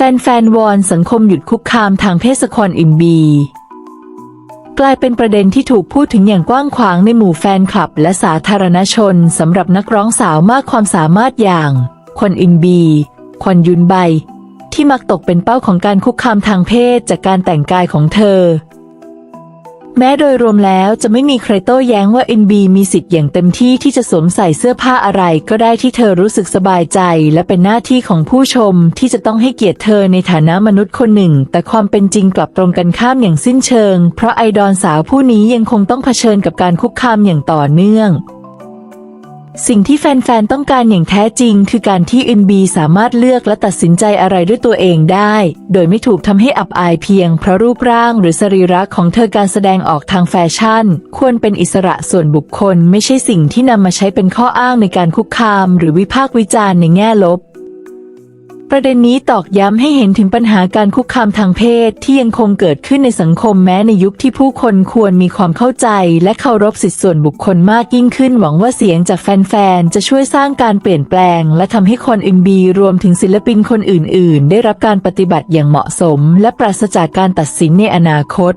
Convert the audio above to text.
แฟนๆวอนสังคมหยุดคุกคามทางเพศสควอนอิมบี กลายเป็นประเด็นที่ถูกพูดถึงอย่างกว้างขวางในหมู่แฟนคลับ และสาธารณชนสำหรับนักร้องสาวมากความสามารถอย่างควนอินบีควนยุนไบที่มักตกเป็นเป้าของการคุกคามทางเพศจากการแต่งกายของเธอ แม้โดยรวมแล้วจะไม่มีใครโต้แย้งว่า NB มีสิทธิ์อย่างเต็มที่ที่จะสวมใส่เสื้อผ้าอะไรก็ได้ที่เธอรู้สึกสบายใจ และเป็นหน้าที่ของผู้ชมที่จะต้องให้เกียรติเธอในฐานะมนุษย์คนหนึ่ง แต่ความเป็นจริงกลับตรงกันข้ามอย่างสิ้นเชิง เพราะไอดอลสาวผู้นี้ยังคงต้องเผชิญกับการคุกคามอย่างต่อเนื่อง สิ่งที่แฟนๆ ต้องการอย่างแท้จริง คือการที่ NB สามารถเลือกและตัดสินใจอะไรด้วยตัวเองได้ โดยไม่ถูกทำให้อับอายเพียงเพราะรูปร่างหรือสรีระของเธอการแสดงออกทางแฟชั่น ควรเป็นอิสระส่วนบุคคล ไม่ใช่สิ่งที่นำมาใช้เป็นข้ออ้างในการคุกคาม หรือวิพากษ์วิจารณ์ในแง่ลบ ประเด็นนี้ตอกย้ำให้เห็นถึงปัญหาการคุกคามทางเพศที่ยังคงเกิดขึ้นในสังคมแม้ในยุคที่ผู้คนควรมีความเข้าใจ และเคารพสิทธิส่วนบุคคลมากยิ่งขึ้น หวังว่าเสียงจากแฟนๆ จะช่วยสร้างการเปลี่ยนแปลง และทำให้คนอินบีรวมถึงศิลปินคนอื่น ๆ ได้รับการปฏิบัติอย่างเหมาะสม และปราศจากการตัดสินในอนาคต